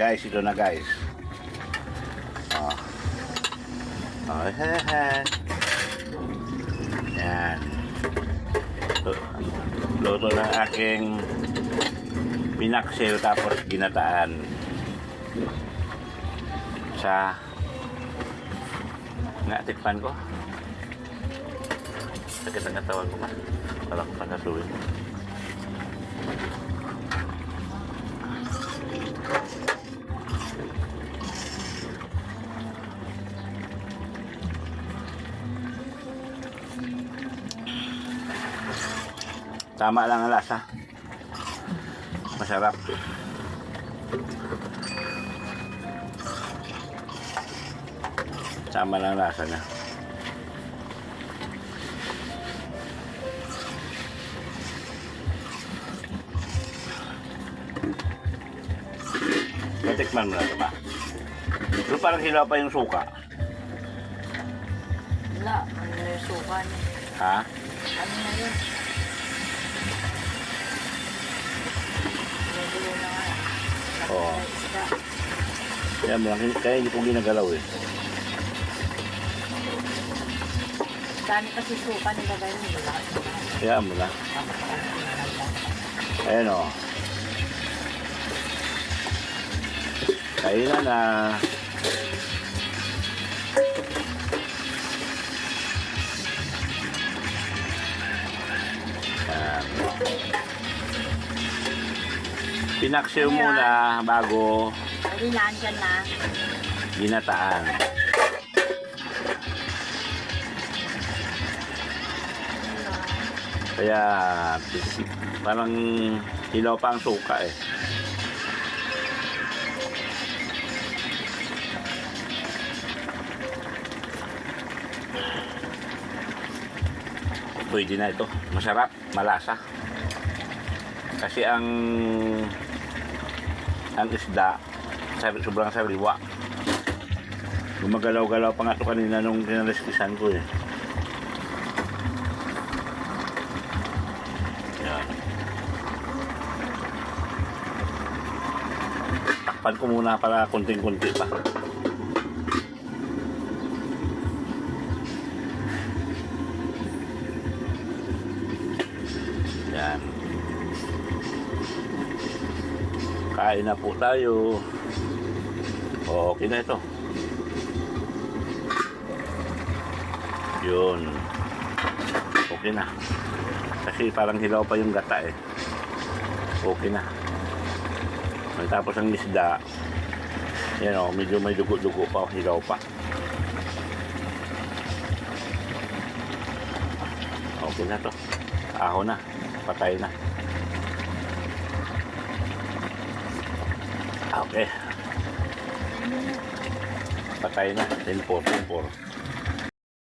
Guys, ito na guys. Oh. Oh, hehe. Yan. Luto, ng aking pinaksiw tapos ginataan sa nga tikpan ko sakit ang katawan ko ba wala ko pangasuin tama lang ang lasa masarap tama lang ang lasa niya Natikman mo na ito ba? Pero parang hilaw pa yung suka. Wala, ano na yung suka niya. Ha? Ano na yun? Isda. Kaya, kaya hindi ko ginagalaw eh. Dami kasi suka nilagay mo. Wala. Kaya mo na. Ayan o. Kainan na. Pinaksiw Ayan. muna bago Hindi nandyan na. ginataan. Kaya parang ilaw pa ang suka eh. Pwede na ito. Masarap, malasa. Kasi ang ang isda sobrang sariwa. Gumagalaw-galaw pa nga ito kanina nung kinaliskisan ko eh. Yan. Takpan ko muna para kunting-kunti pa. Kain na po tayo. Okay na ito. Yun. Okay na. Kasi parang hilaw pa yung gata eh. Okay na. Tapos ang isda, yan o, medyo may dugo-dugo pa, hilaw pa. Okay na to. Aho na. Patay na. Okay. Patay na. Timpor, timpor.